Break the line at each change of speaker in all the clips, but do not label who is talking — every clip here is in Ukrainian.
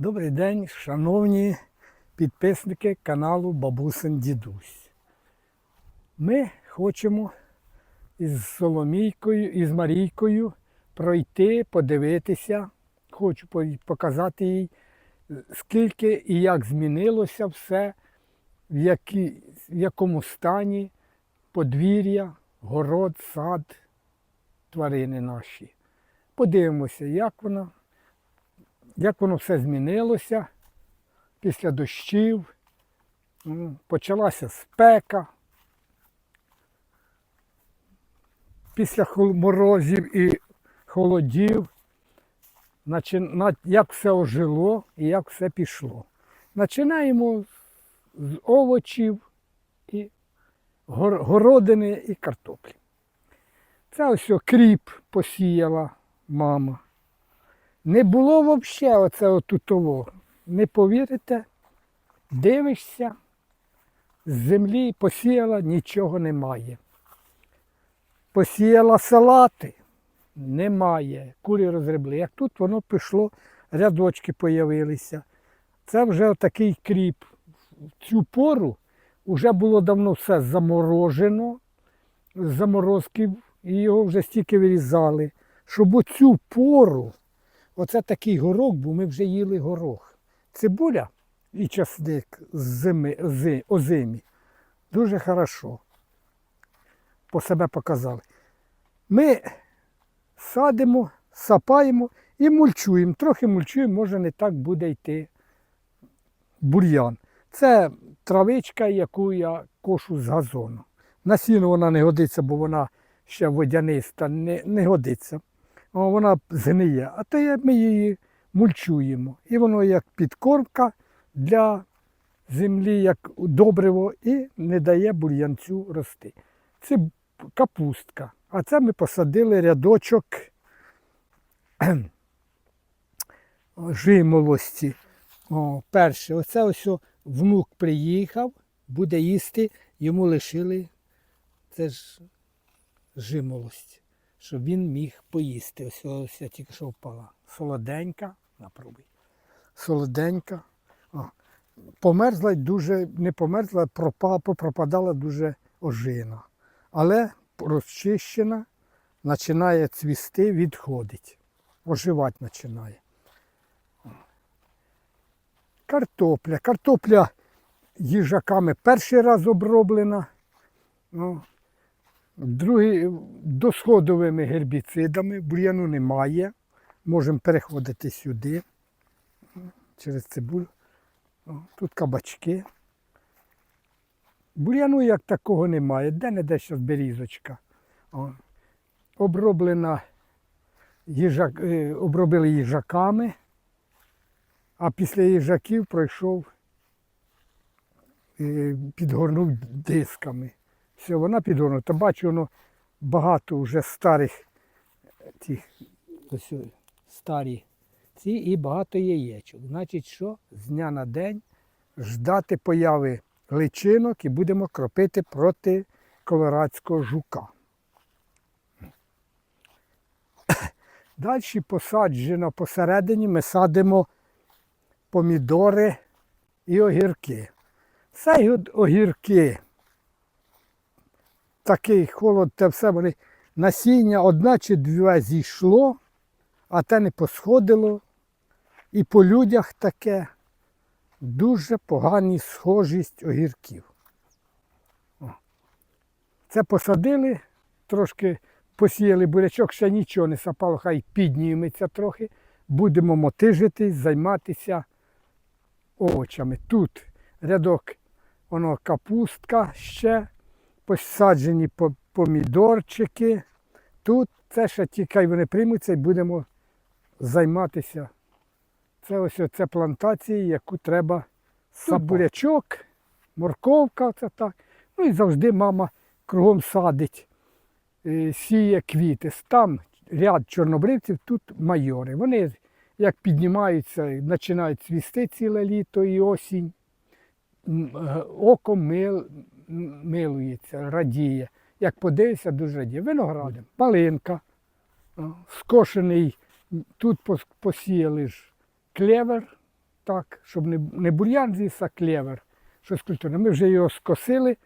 Добрий день, шановні підписники каналу Бабусин Дідусь. Ми хочемо із Соломійкою, із Марійкою пройти, подивитися. Хочу показати їй, скільки і як змінилося все, в, які, в якому стані подвір'я, город, сад, тварини наші. Подивимося, як воно як воно все змінилося після дощів. Почалася спека. Після морозів і холодів, як все ожило і як все пішло. Починаємо з овочів і городини і картоплі. Це ось кріп посіяла мама. Не було взагалі оце отутово. Не повірите, дивишся, з землі посіяла, нічого немає. Посіяла салати, немає. Курі розгребли. Як тут воно пішло, рядочки появилися. Це вже такий кріп. В цю пору вже було давно все заморожено, з заморозків, і його вже стільки вирізали, щоб у цю пору Оце такий горох, бо ми вже їли горох. Цибуля і часник зими, з озимі. Дуже хорошо. По себе показали. Ми садимо, сапаємо і мульчуємо. Трохи мульчуємо, може не так буде йти бур'ян. Це травичка, яку я кошу з газону. На сіно вона не годиться, бо вона ще водяниста, не, не годиться. Вона згниє, а то ми її мульчуємо. І воно як підкормка для землі, як добриво, і не дає бур'янцю рости. Це капустка. А це ми посадили рядочок жимолості. О, перше, оце ось внук приїхав, буде їсти, йому лишили це ж жимолость щоб він міг поїсти. Ось ось я тільки що впала. Солоденька, напробуй. Солоденька. О. Померзла дуже, не померзла, пропала, пропадала дуже ожина. Але розчищена, починає цвісти, відходить. Оживати починає. Картопля. Картопля їжаками перший раз оброблена. Ну, Другий досходовими гербіцидами, бур'яну немає. Можемо переходити сюди через цибулю. Тут кабачки. Бур'яну як такого немає. Де-не-де зараз берізочка. О. Оброблена їжак, е, обробили їжаками, а після їжаків пройшов, е, підгорнув дисками. Все, вона підгорнута. Бачу, воно багато вже старих тих, ось старі ці і багато яєчок. Значить, що з дня на день ждати появи личинок і будемо кропити проти колорадського жука. Далі посаджено посередині ми садимо помідори і огірки. Це огірки такий холод, те все вони насіння одна чи дві зійшло, а те не посходило. І по людях таке дуже погані схожість огірків. Це посадили, трошки посіяли бурячок, ще нічого не сапало, хай підніметься трохи. Будемо мотижитись, займатися овочами. Тут рядок, воно капустка ще посаджені помідорчики. Тут це ще тільки вони приймуться і будемо займатися. Це ось це плантації, яку треба сабурячок, морковка, це так. Ну і завжди мама кругом садить, е, сіє квіти. Там ряд чорнобривців, тут майори. Вони як піднімаються, починають цвісти ціле літо і осінь. Е, Око мил, милується, радіє. Як подивишся, дуже радіє. Виноградом, малинка, скошений, тут посіяли ж клевер, так, щоб не, бур'ян з'їс, а клевер. Щось культурне. Ми вже його скосили,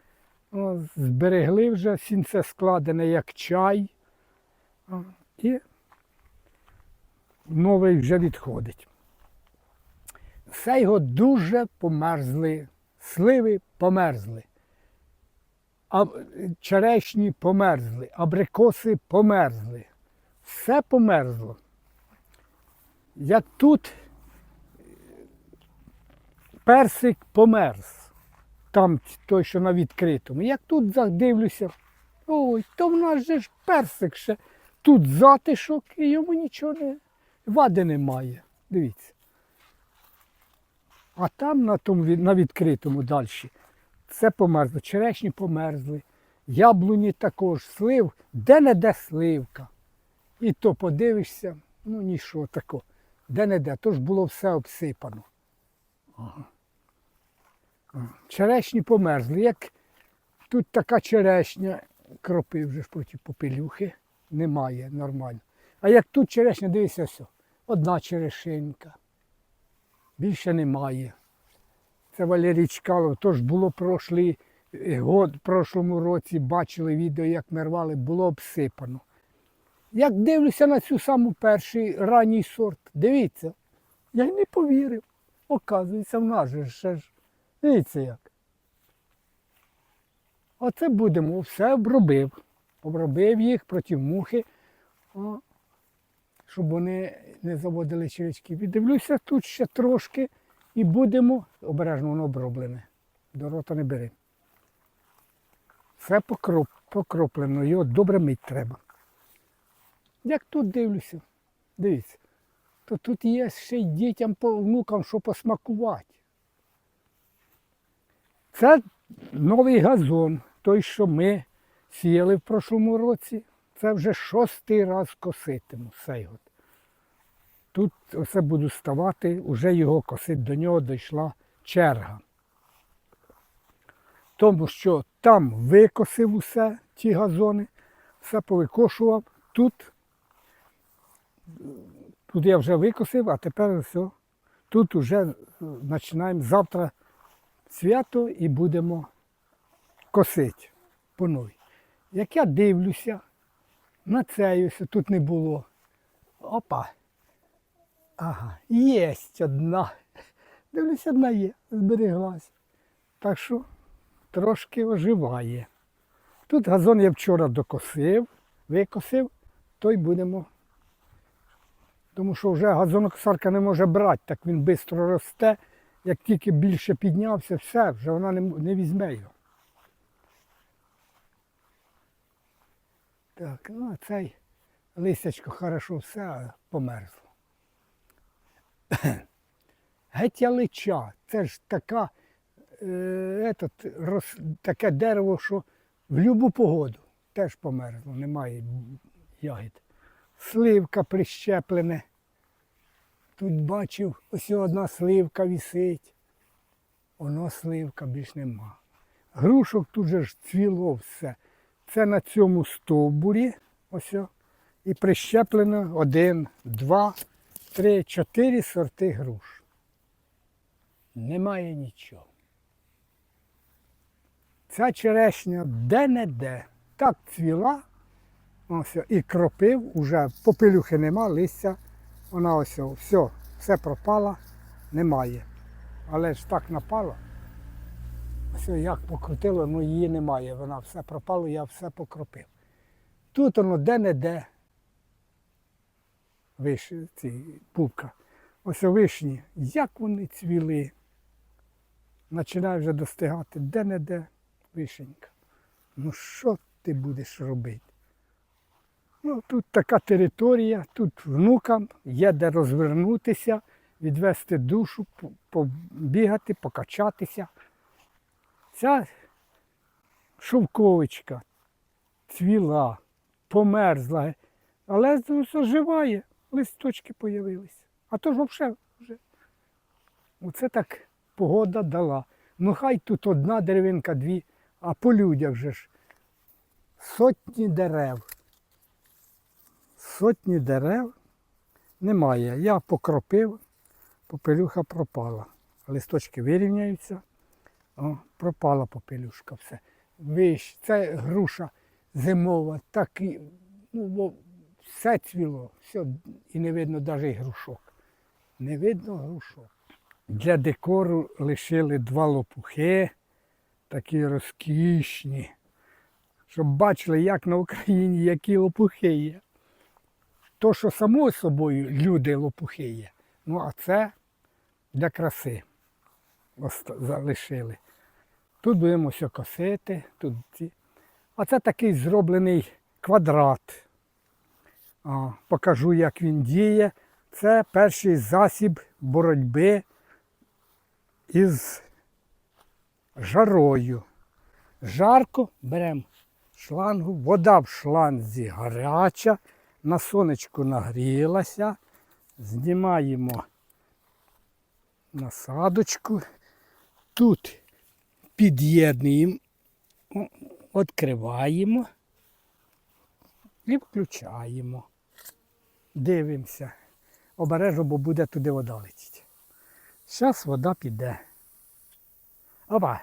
зберегли вже, сінце складене як чай. І новий вже відходить. Все його дуже померзли, сливи померзли, а черешні померзли, абрикоси померзли. Все померзло. Як тут персик померз, там той, що на відкритому. Як тут задивлюся, ой, то в нас же ж персик ще. Тут затишок і йому нічого не вади немає. Дивіться. А там на тому на відкритому далі це померзло. Черешні померзли, яблуні також, слив, де-не-де сливка. І то подивишся, ну нічого такого. Де-не-де, то ж було все обсипано. Черешні померзли. Як тут така черешня, кропи вже ж проти попелюхи, немає нормально. А як тут черешня, дивися все. Одна черешенька. Більше немає. Це Валерій Чкалов, то ж було прошлий е, год, в прошлому році бачили відео, як ми рвали, було обсипано. Як дивлюся на цю саму перший ранній сорт, дивіться, я й не повірив. Оказується, в нас же ще ж. Дивіться як. Оце будемо, все обробив. Обробив їх проти мухи, щоб вони не заводили червячки. Віддивлюся тут ще трошки і будемо, обережно воно оброблене. До рота не бери. Все покроп, покроплено, його добре мить треба. Як тут дивлюся, дивіться, то тут є ще й дітям, по внукам, що посмакувати. Це новий газон, той, що ми сіяли в прошлому році. Це вже шостий раз коситиму цей год. Тут оце буду ставати, вже його косити, до нього дійшла черга. Тому що там викосив усе, ті газони, все повикошував. Тут, тут я вже викосив, а тепер все. Тут вже починаємо завтра свято і будемо косити по новій. Як я дивлюся, на ось тут не було. Опа. Ага, є одна. Дивлюся, одна є, збереглась. Так що трошки оживає. Тут газон я вчора докосив, викосив, то й будемо. Тому що вже газонокосарка не може брати, так він швидко росте. Як тільки більше піднявся, все, вже вона не, не візьме його. Так, ну а цей листячко хорошо все померзло. Геть ялича, це ж така, е, етот, рос, таке дерево, що в будь-яку погоду теж померзло, немає ягід. Сливка прищеплене. Тут бачив, ось одна сливка висить. Воно сливка більш нема. Грушок тут же ж цвіло все. Це на цьому стовбурі. Ось. І прищеплено один, два, три, чотири сорти груш. Немає нічого. Ця черешня де-не-де. Так цвіла, ось, і кропив, уже попелюхи нема, листя. Вона ось, все, все пропало, немає. Але ж так напало. О, як покрутило, ну її немає. Вона все пропало, я все покропив. Тут воно де-не-де. Виш, ці, пупка. Ось вишні, як вони цвіли. Починає вже достигати де-не-де вишенька. Ну що ти будеш робити? Ну, тут така територія, тут внукам є де розвернутися, відвести душу, по- побігати, покачатися. Ця шовковичка цвіла, померзла, але заживає, листочки появилися. А то ж взагалі вже. Оце так погода дала. Ну хай тут одна деревинка, дві, а по людях же ж сотні дерев. Сотні дерев немає. Я покропив, попелюха пропала. Листочки вирівняються. О, пропала попелюшка все. Вищ, це груша зимова, так і, ну, все цвіло, все, і не видно навіть грушок. Не видно грушок. Для декору лишили два лопухи, такі розкішні, щоб бачили, як на Україні які лопухи є. То, що само собою люди лопухи є, ну а це для краси залишили. Тут будемо все косити, тут. А це такий зроблений квадрат. Покажу, як він діє. Це перший засіб боротьби із жарою. Жарко беремо шлангу, вода в шланзі гаряча, на сонечку нагрілася, знімаємо насадочку, тут під'єднуємо, відкриваємо і включаємо. Дивимося. Обережно, бо буде туди вода летіти. Зараз вода піде. Опа.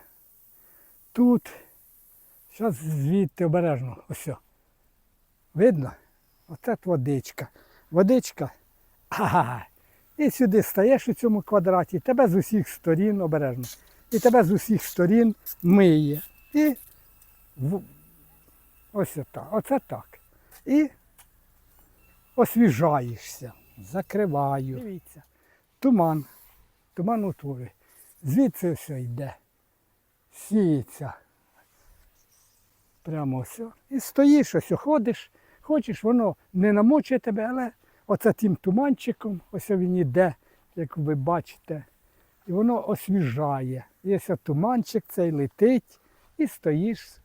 Тут. Зараз звідти обережно. Ось. Видно? Оце водичка. Водичка. Ага. І сюди стаєш у цьому квадраті, тебе з усіх сторін обережно. І тебе з усіх сторін миє. І ось так. Оце так. І освіжаєшся. Закриваю. Дивіться. Туман. Туман утворює. Звідси все йде. Сіється. Прямо все. І стоїш, ось ходиш, хочеш, воно не намочує тебе, але оце тим туманчиком, ось він іде, як ви бачите, і воно освіжає. І ось туманчик цей летить, і стоїш,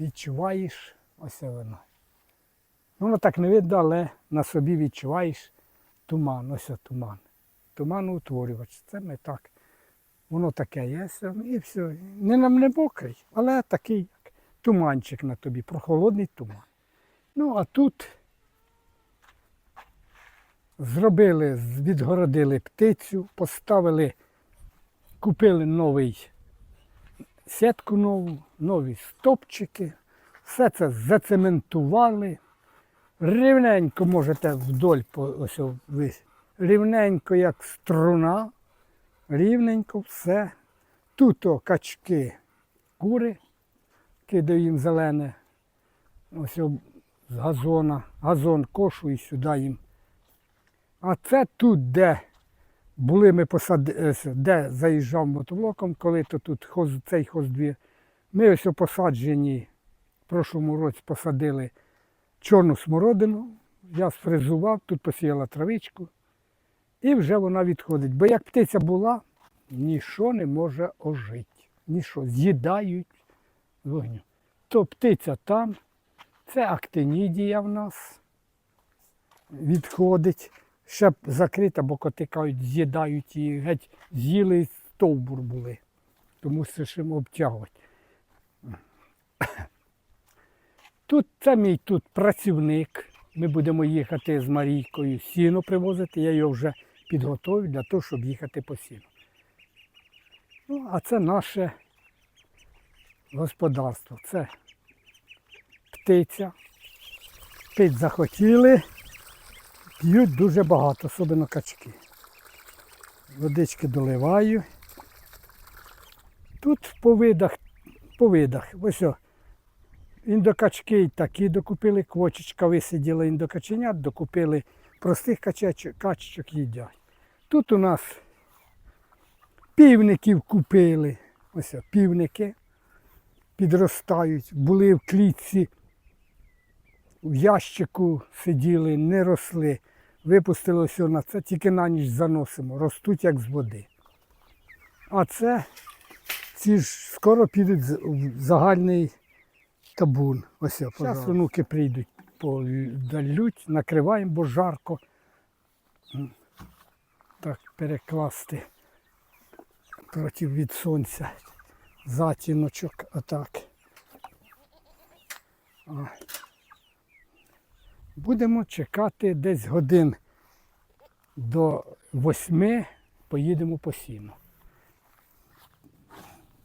відчуваєш ось воно. Воно так не видно, але на собі відчуваєш туман, ось туман. Туманоутворювач. Це ми так. Воно таке є, і все. Не нам не мокрий, але такий як туманчик на тобі, прохолодний туман. Ну, а тут зробили, відгородили птицю, поставили, купили новий сітку нову, нові стопчики, все це зацементували. Рівненько можете вдоль ось о, рівненько, як струна, рівненько все. Тут качки, кури, кидаю їм зелене, ось з газона, газон кошу і сюди їм. А це тут, де були ми посади, е, де заїжджав мотоблоком, коли то тут хоз, цей хоздвір. Ми ось посаджені, в прошлому році посадили чорну смородину, я сфрезував, тут посіяла травичку, і вже вона відходить. Бо як птиця була, нічого не може ожити. Нічого, з'їдають вогню. То птиця там, це актинідія в нас відходить. Ще закрита, бо коти кажуть, з'їдають її, геть з'їли стовбур були. Тому мусимо обтягувати. Тут це тут працівник. Ми будемо їхати з Марійкою сіно привозити. Я його вже підготовив для того, щоб їхати по сіну. Ну, а це наше господарство. Це птиця. Пить захотіли, п'ють дуже багато, особливо качки. Водички доливаю. Тут по видах, по видах. Ось о, індокачки такі докупили, квочечка висиділа індокаченят, докупили простих качечок, качечок їдять. Тут у нас півників купили. Ось півники підростають, були в клітці, в ящику сиділи, не росли. Випустили все на це, тільки на ніч заносимо, ростуть як з води. А це ці ж скоро підуть в загальний табун. Ось, зараз онуки прийдуть, подалють, накриваємо, бо жарко. Так, перекласти проти від сонця. Затіночок, отак. Будемо чекати десь годин до восьми поїдемо по сіну.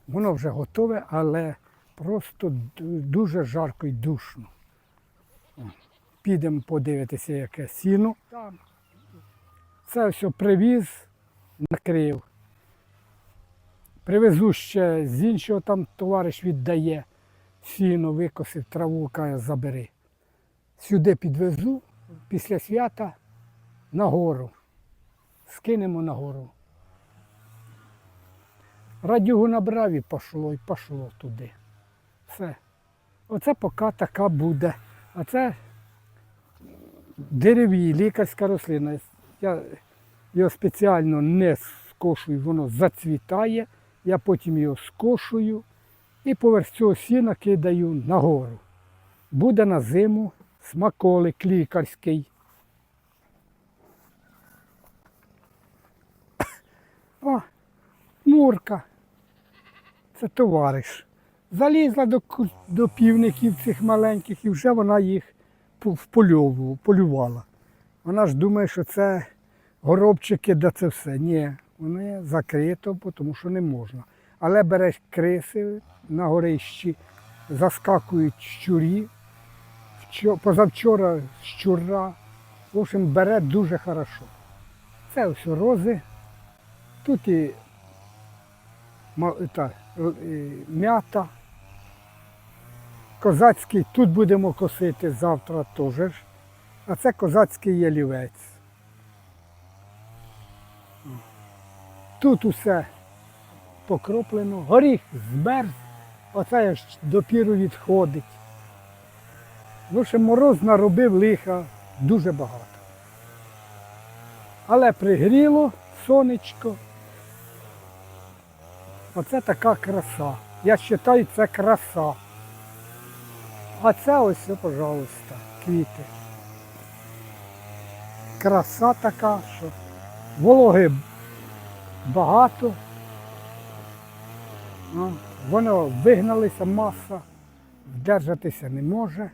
Воно вже готове, але просто дуже жарко і душно. Підемо подивитися, яке сіно. Це все привіз, накрив. Привезу ще з іншого там товариш віддає сіно, викосив траву, каже, забери. Сюди підвезу після свята на гору. Скинемо на гору. Радюгу набрав і пішло, і пішло туди. Все. Оце поки така буде. А це деревій, лікарська рослина. Я його спеціально не скошую, воно зацвітає. Я потім його скошую і поверх цього сіна кидаю нагору. Буде на зиму смаколик лікарський. О, Мурка. Це товариш. Залізла до, до півників цих маленьких і вже вона їх полювала. Вона ж думає, що це горобчики, да це все. Ні, вони закрито, тому що не можна. Але береш криси на горищі, заскакують щурі. Позавчора щура. В общем, бере дуже хорошо. Це ось рози. Тут і е, м'ята. Козацький, тут будемо косити завтра теж. А це козацький ялівець. Тут усе покроплено, горіх змерз, оце ж допіру відходить. Ну, ще мороз наробив лиха дуже багато. Але пригріло сонечко. Оце така краса. Я вважаю, це краса. А це ось, все, пожалуйста, квіти. Краса така, що вологи багато. Ну, Воно вигналися маса, вдержатися не може,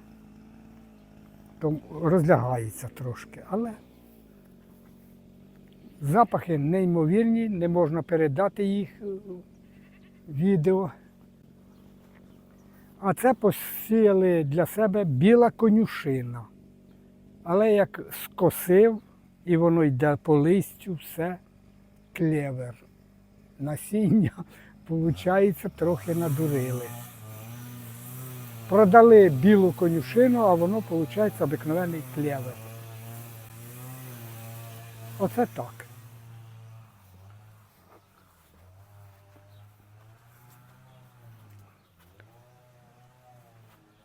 розлягається трошки, але запахи неймовірні, не можна передати їх е, відео. А це посіяли для себе біла конюшина. Але як скосив, і воно йде по листю, все клевер. Насіння, виходить, трохи надурили. Продали білу конюшину, а воно, виходить, обикновений клевер. Оце так.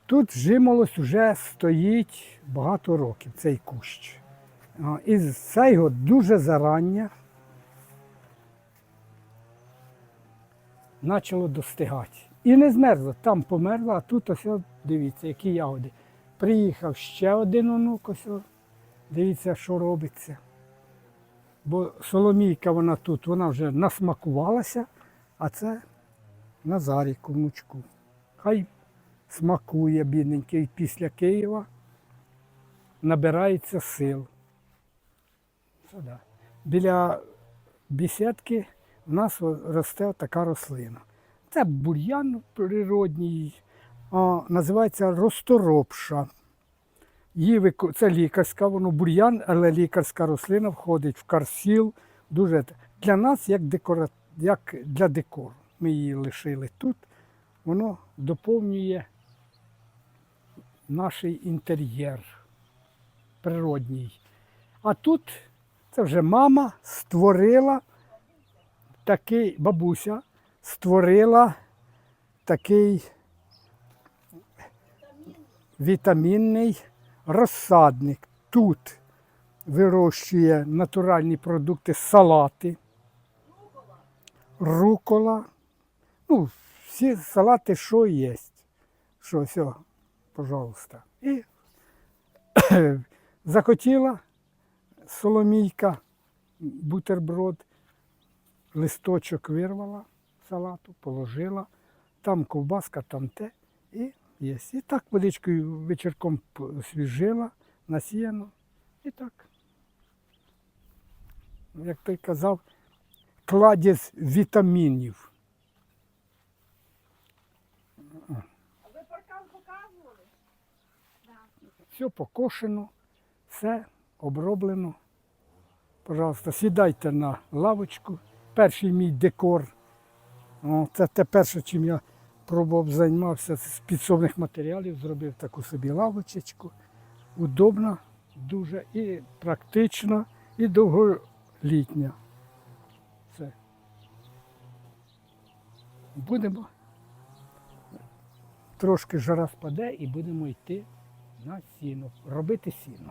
Тут жимолость вже стоїть багато років, цей кущ. І це його дуже зарання почало достигати. І не змерзло, там померло, а тут ось, дивіться, які ягоди. Приїхав ще один онук, ось, дивіться, що робиться. Бо соломійка вона тут, вона вже насмакувалася, а це Назарік внучку. Хай смакує бідненький після Києва, набирається сил. Біля бісідки в нас росте така рослина. Це бур'ян природній, а, називається росторопша. Це лікарська, воно бур'ян, але лікарська рослина входить в карсіл. Дуже для нас як, декора... як для декору. Ми її лишили тут. Воно доповнює наш інтер'єр природній. А тут це вже мама створила такий, бабуся створила такий вітамінний розсадник. Тут вирощує натуральні продукти, салати, рукола. Ну, всі салати, що є. Що, все, пожалуйста. І захотіла соломійка, бутерброд, листочок вирвала салату, положила, там ковбаска, там те, і є. І так водичкою вечірком освіжила, насіяно, і так. як той казав, кладязь вітамінів.
А ви паркан показували?
Все покошено, все оброблено. Пожалуйста, сідайте на лавочку. Перший мій декор. О, це те перше, чим я пробував займався з підсобних матеріалів, зробив таку собі лавочечку. Удобна, дуже і практична, і довголітня. Все. Будемо. Трошки жара спаде і будемо йти на сіно, робити сіно.